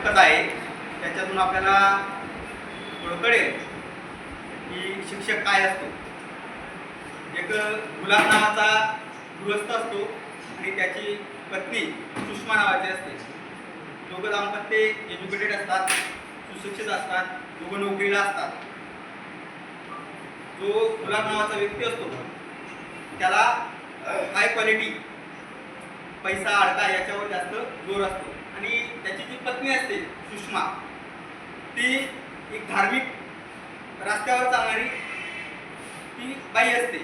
लोककथा आहे त्याच्यातून आपल्याला थोडं कळेल की शिक्षक काय असतो. एक गुलाम नावाचा गृहस्थ असतो आणि त्याची पत्नी सुषमा नावाची असते. दोघं दाम्पत्य एज्युकेटेड असतात सुशिक्षित असतात दोघं नोकरीला असतात. जो गुलाब नावाचा व्यक्ती असतो त्याला हाय क्वालिटी पैसा अडका याच्यावर जास्त जोर असतो. आणि त्याची जी पत्नी असते सुषमा ती एक धार्मिक रस्त्यावर चालणारी ती बाई असते.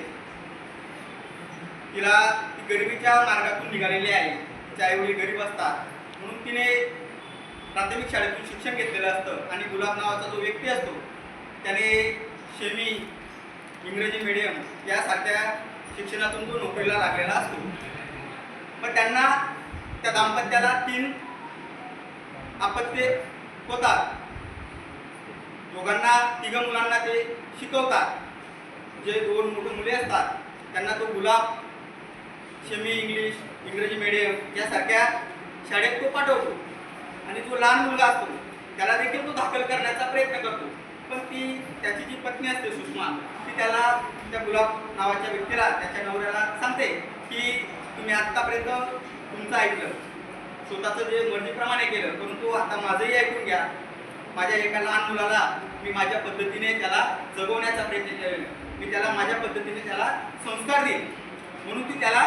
तिला ती गरिबीच्या मार्गातून निघालेली आहे. तिच्या आईवडील गरीब असतात. म्हणून तिने प्राथमिक शाळेतून शिक्षण घेतलेलं असतं आणि गुलाब नावाचा जो व्यक्ती असतो त्याने शेमी इंग्रजी मीडियम यासारख्या शिक्षणातून तो नोकरीला लागलेला असतो. मग त्यांना त्या दाम्पत्याला तीन अपत्ये होतात. दोघांना तिघ मुलांना ते शिकवतात. जे दोन मोठे मुले असतात त्यांना तो गुलाब शेमी इंग्लिश इंग्रजी मीडियम यासारख्या शाळेत तो पाठवतो. आणि जो लहान मुलगा असतो त्याला देखील तो दाखल करण्याचा प्रयत्न करतो. पण ती त्याची जी पत्नी असते सुषमा ती त्याला त्या गुलाब नावाच्या व्यक्तीला त्याच्या नवऱ्याला सांगते की तुम्ही आत्तापर्यंत तुमचं ऐकलं. स्वतःचं जे मर्जीप्रमाणे केलं परंतु आता माझंही ऐकून घ्या. माझ्या एका लहान मुलाला मी माझ्या पद्धतीने त्याला जगवण्याचा प्रयत्न केलेला मी त्याला माझ्या पद्धतीने त्याला संस्कार देईन. म्हणून ती त्याला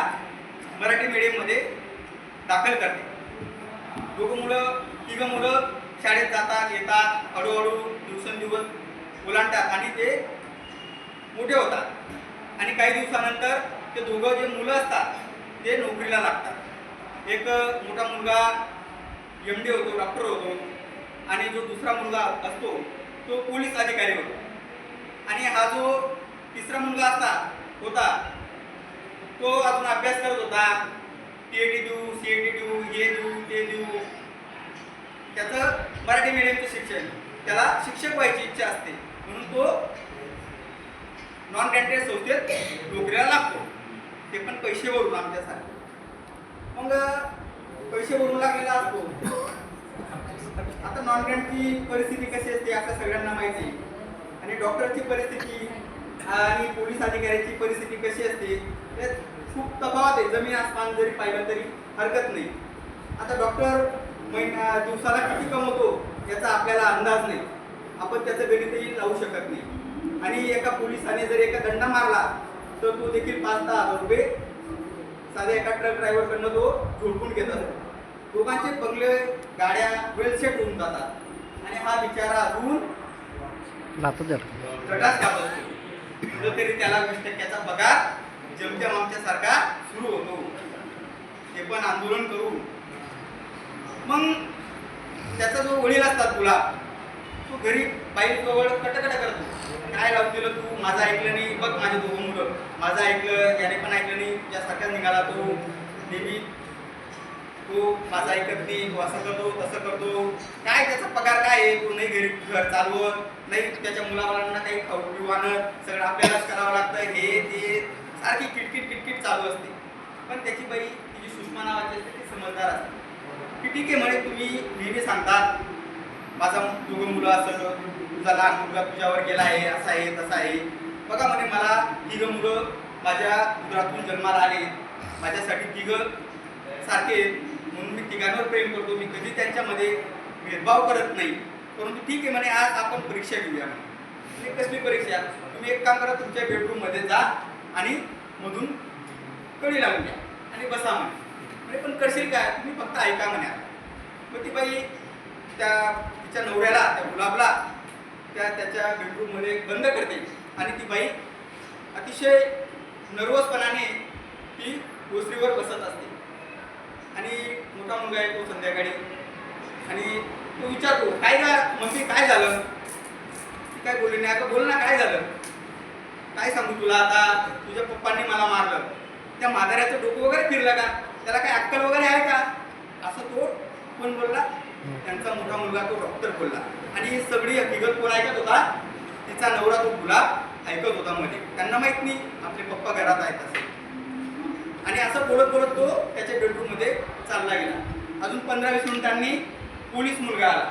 मराठी मीडियममध्ये दाखल करते. दोघं मुलं तिघं मुलं शाळेत जातात येतात हळूहळू दिवसेंदिवस ओलांडतात आणि ते मोठे होतात. आणि काही दिवसानंतर ते दोघं जे मुलं असतात ते नोकरीला लागतात. एक मोठा मुलगा एम डी होतो डॉक्टर होतो आणि जो दुसरा मुलगा असतो तो पोलीस अधिकारी होतो. आणि हा जो तिसरा मुलगा असता होता तो अजून अभ्यास करत होता. टी ए टी देऊ सी ए टी देऊ हे देऊ ते देऊ. त्याचं मराठी मिडियमचं शिक्षण. त्याला शिक्षक व्हायची इच्छा असते. म्हणून तो नॉन कॅन्टेड संस्थेत नोकरीला लागतो. ते पण पैसे भरून आमच्यासारखे. मग पैसे भरून लागलेला असतो. आता नॉन ग्रँटची परिस्थिती कशी असते असं सगळ्यांना माहिती आहे. आणि डॉक्टरची परिस्थिती आणि पोलीस अधिकाऱ्याची परिस्थिती कशी असते त्यात खूप तफावत आहे. जमीन आसमान जरी पाहिलं तरी हरकत नाही. आता डॉक्टर महिना दिवसाला किती कमवतो याचा आपल्याला अंदाज नाही. आपण त्याचं गणितही लावू शकत नाही. आणि एका पोलिसाने जर एका दंडा मारला तर तो देखील पाच दहा हजार रुपये साध्या एका ट्रक ड्रायव्हरकडनं तो झोडपून घेत असतो. दोघांचे बंगले गाड्या वेल सेट होऊन जातात. आणि हा बिचारा अजून गटात खात असतो. कुठंतरी त्याला वीस टक्क्याचा पगार जमतेम आमच्यासारखा सुरू होतो. ते पण आंदोलन करू मग त्याचा जो वडील असतात गुलाब तो घरी बाईजवळ कटकट करतो. काय लावून केलं तू? माझं ऐकलं नाही. बघ माझे दोघं मुलं. माझं ऐकलं याने पण ऐकलं नाही. त्यासारखा निघाला तो. नेहमी तो माझं ऐकत नाही. तो असं करतो तसं करतो. काय त्याचा पगार काय आहे? तो नाही घरी घर चालवत नाही त्याच्या मुलाबाळांना काही खाऊ पिऊ आणत सगळं आपल्यालाच करावं लागतं. हे ते सारखी किटकिट किटकिट चालू असते. पण त्याची बाई तिची सुषमा नावाची असते ती समजदार असते. की ठीक आहे म्हणे तुम्ही नेहमी सांगतात. माझा दोघं मुलं असं तुझा लहान मुलगा तुझ्यावर गेला आहे असा आहे तसा आहे. बघा म्हणे मला तिघं मुलं माझ्या उदरातून जन्माला आले. माझ्यासाठी तिघं सारखे म्हणून मी तिघांवर प्रेम करतो. मी कधी त्यांच्यामध्ये भेदभाव करत नाही. परंतु ठीक आहे म्हणे आज आपण परीक्षा घेऊया म्हणे. कसली परीक्षा? तुम्ही एक काम करा तुमच्या बेडरूममध्ये जा आणि मधून कडी लावून घ्या आणि बसा म्हणे. म्हणजे पण करशील काय? तुम्ही फक्त ऐका म्हणे. मग ती बाई त्या तिच्या नवऱ्याला त्या गुलाबला त्या त्याच्या बेडरूममध्ये बंद करते. आणि ती बाई अतिशय नर्वसपणाने ती ओसरीवर बसत असते. आणि मोठा मुलगा येतो संध्याकाळी. आणि तो विचारतो काय का मम्मी काय झालं? ती काय बोलली नाही. अगं बोल ना काय झालं? काय सांगू तुला आता? तुझ्या पप्पांनी मला मारलं. त्या म्हाताऱ्याचं डोकं वगैरे फिरलं का? त्याला काय अक्कल वगैरे आहे का? असं तो कोण बोलला. त्यांचा मोठा मुलगा तो डॉक्टर बोलला आणि ही सगळी हकीकत कोण ऐकत होता? तिचा नवरा तो गुलाब ऐकत होता मध्ये. त्यांना माहीत नाही आपले पप्पा घरात आहेत असं. आणि असं बोलत बोलत तो त्याच्या बेडरूममध्ये चालला गेला. अजून पंधरा वीस मिनिटांनी पोलीस मुलगा आला.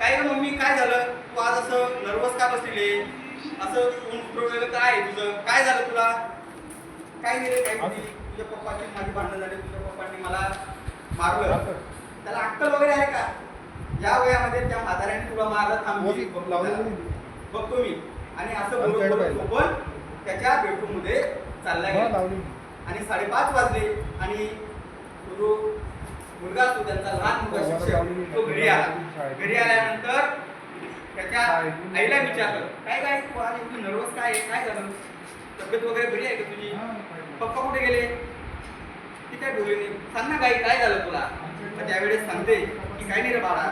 काय रे मम्मी काय झालं? तू आज असं नर्वस का बसलेली? असं तोंड उतरवलेलं काय आहे तुझं? काय झालं तुला? काय नाही रे काय. तुझ्या पप्पाची माझी भांडण झाली. तुझ्या पप्पांनी मला मारलं. त्याला अक्कल वगैरे आहे का? या वयामध्ये त्या म्हाताऱ्याने तुला मारलं थांबली बघतो मी आणि असं. तो पण त्याच्या बेडरूममध्ये चालला गेला. आणि साडेपाच वाजले आणि तो मुलगा असतो त्यांचा लहान मुलगा शिक्षक तो घरी आला. घरी आल्यानंतर त्याच्या आईला विचारलं काय काय तू आज एवढी नर्वस काय? काय झालं? तब्येत वगैरे बरी आहे का तुझी? पप्पा कुठे गेले? ती काय बोलली नाही सांग ना काही काय झालं तुला? त्यावेळेस सांगते की काय नाही रे बाळा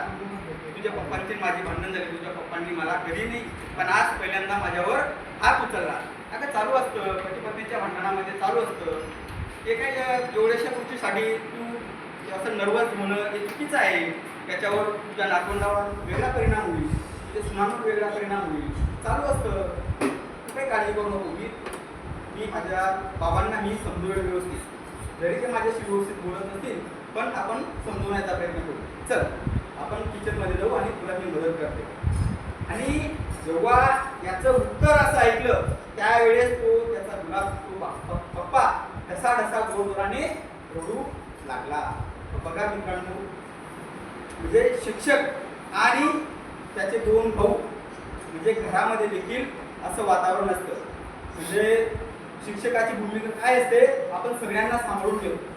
तुझ्या पप्पांची माझी भांडण झाली तुझ्या पप्पांनी मला कधी नाही पण आज पहिल्यांदा माझ्यावर हात उचलला. अगं चालू असतं. पती पत्नीच्या भांडणामध्ये चालू असतं. एका एवढ्याशा गोष्टीसाठी तू असं नर्वस होणं हे चुकीचं आहे. त्याच्यावर तुझ्या नातवंडावर वेगळा परिणाम होईल. तुझ्या सुनांवर वेगळा परिणाम होईल. चालू असतं. तू काही काळजी करू नको. मी मी माझ्या बाबांना मी समजवेल व्यवस्थित. जरी ते माझ्याशी व्यवस्थित बोलत नसतील पण आपण समजवण्याचा प्रयत्न करू. चल. आपण किचनमध्ये जाऊ आणि तुला मी मदत करते. आणि जेव्हा याचं उत्तर असं ऐकलं त्यावेळेस तो त्याचा गुलाब तो पप्पा ढसा ढसा गोरगोराने रडू लागला. बघा मित्रांनो म्हणजे शिक्षक आणि त्याचे दोन भाऊ म्हणजे घरामध्ये देखील असं वातावरण असतं. म्हणजे शिक्षकाची भूमिका काय असते आपण सगळ्यांना सांभाळून ठेवतो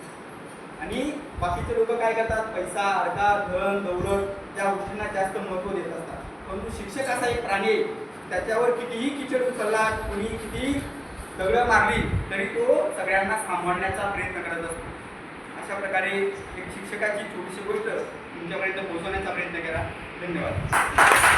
आणि बाकीचे लोक काय करतात? पैसा अर्धा धन दौलत त्या गोष्टींना जास्त महत्त्व देत असतात. परंतु शिक्षक असा एक प्राणी आहे त्याच्यावर कितीही किचड उचलला कोणी कितीही दगडं मारली तरी तो सगळ्यांना सांभाळण्याचा प्रयत्न करत असतो. अशा प्रकारे एक शिक्षकाची छोटीशी गोष्ट तुमच्यापर्यंत पोहोचवण्याचा प्रयत्न करा. धन्यवाद.